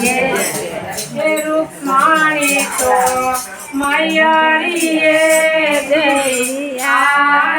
હે રૂકમાણી તો મયારીએ જૈયા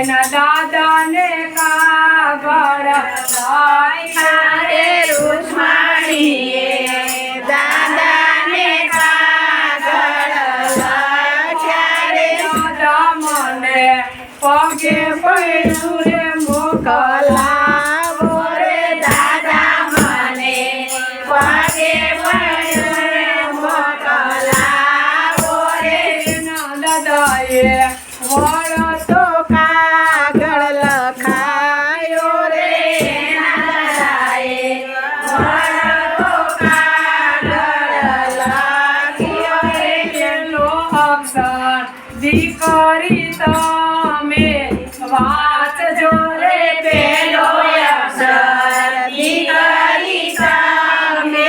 એના દાદા ને કાગળ રે રૂમાણીએ દાદા ને કાગળ મને પગે પડ્યું દયે વળો તો કાગળ લખાયો રે દીકરી તમે વાંચજો રે પેલો અક્ષર દીકરી તમે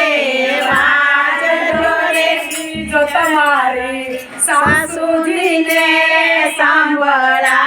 વાંચજો રે જો તમારી સા इंद्रे सांबळा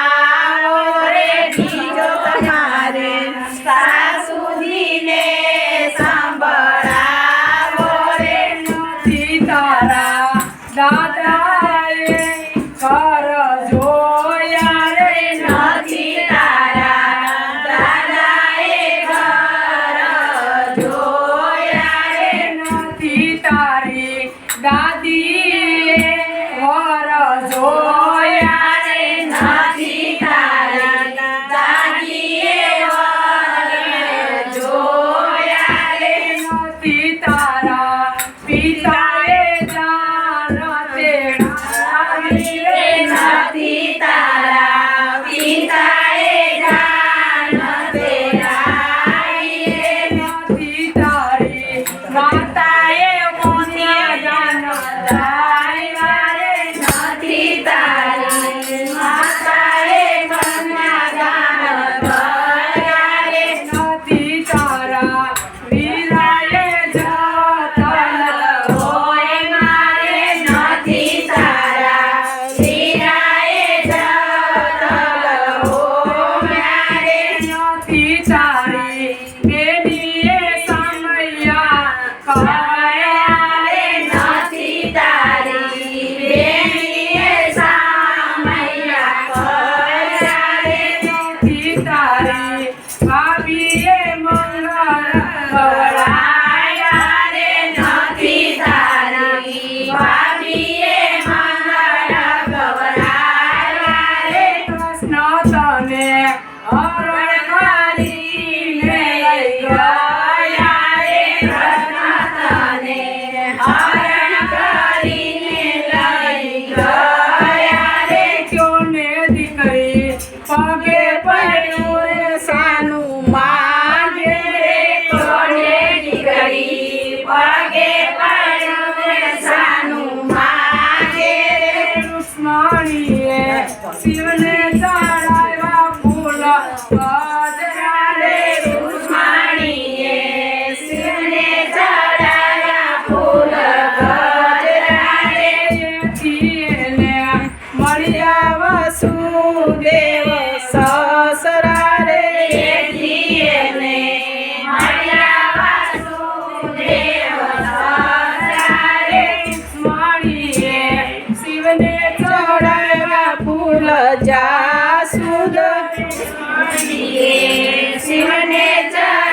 જા સુદ શિવને જા